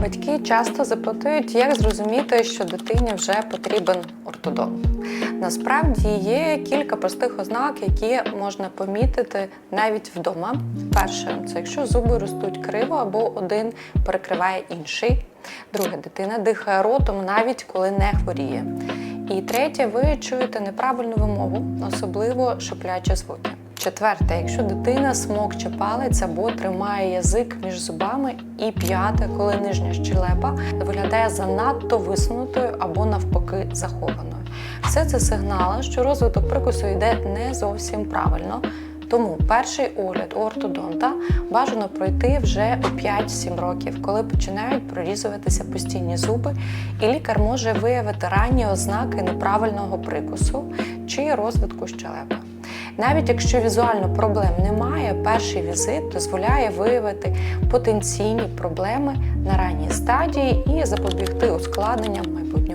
Батьки часто запитують, як зрозуміти, що дитині вже потрібен ортодонт. Насправді є кілька простих ознак, які можна помітити навіть вдома. Перше, це якщо зуби ростуть криво або один перекриває інший. Друге, дитина дихає ротом навіть коли не хворіє. І третє, ви чуєте неправильну вимову, особливо шиплячі звуки. Четверте, якщо дитина смокче палець або тримає язик між зубами, і п'яте, коли нижня щелепа виглядає занадто висунутою або навпаки захованою. Все це сигнали, що розвиток прикусу йде не зовсім правильно. Тому перший огляд у ортодонта бажано пройти вже у 5-7 років, коли починають прорізуватися постійні зуби, і лікар може виявити ранні ознаки неправильного прикусу чи розвитку щелепи. Навіть якщо візуально проблем немає, перший візит дозволяє виявити потенційні проблеми на ранній стадії і запобігти ускладненням в майбутньому.